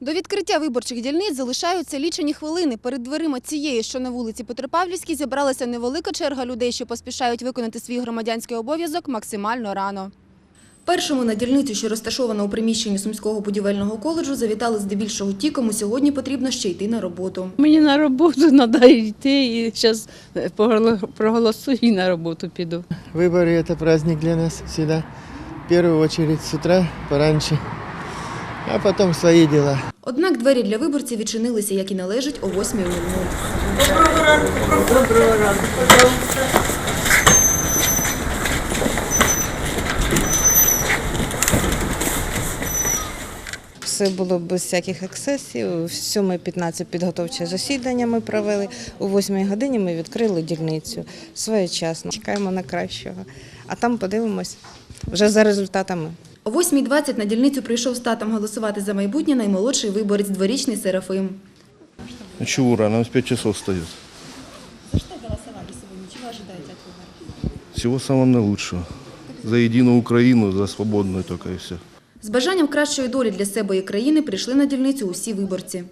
До відкриття виборчих дільниць залишаються лічені хвилини. Перед дверима цієї, що на вулиці Петропавлівській, зібралася невелика черга людей, що поспішають виконати свій громадянський обов'язок максимально рано. Першому на дільницю, що розташована у приміщенні Сумського будівельного коледжу, завітали здебільшого ті, кому сьогодні потрібно ще йти на роботу. Мені на роботу треба йти і зараз проголосую і на роботу піду. Выборы – это праздник для нас всегда. В первую очередь с утра, пораньше, а потом свои дела. Однак двері для виборців відчинилися, як і належить, о 8.00. Все було без всяких ексцесів. В 7.15 підготовче засідання ми провели. У 8 годині ми відкрили дільницю своєчасно. Чекаємо на кращого. А там подивимось вже за результатами. О 8.20 на дільницю прийшов з татом голосувати за майбутнє наймолодший виборець дворічний Серафим. Чего рано, у нас 5 часов встает. За что голосовали сегодня? Чего ожидаете от выборов? Всего самого наилучшего. За единую Украину, за свободную только и все. З бажанням кращої долі для себе і країни прийшли на дільницю усі виборці.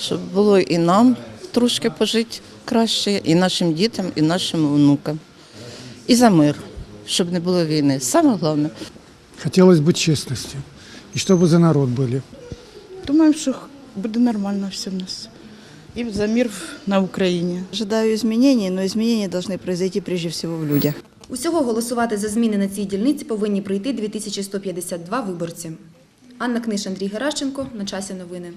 щоб було і нам трошки пожити краще, і нашим дітям, і нашим внукам. І за мир, щоб не було війни. Саме головне. Хотелось бы честности. И чтобы за народ были. Думаємо, що буде нормально все в нас. І за мир на Україні. Ожидаю изменений, но изменения должны произойти прежде всего в людях. Усього голосувати за зміни на цій дільниці повинні прийти 2152 виборці. Анна Книж, Андрій Геращенко. На часі новини.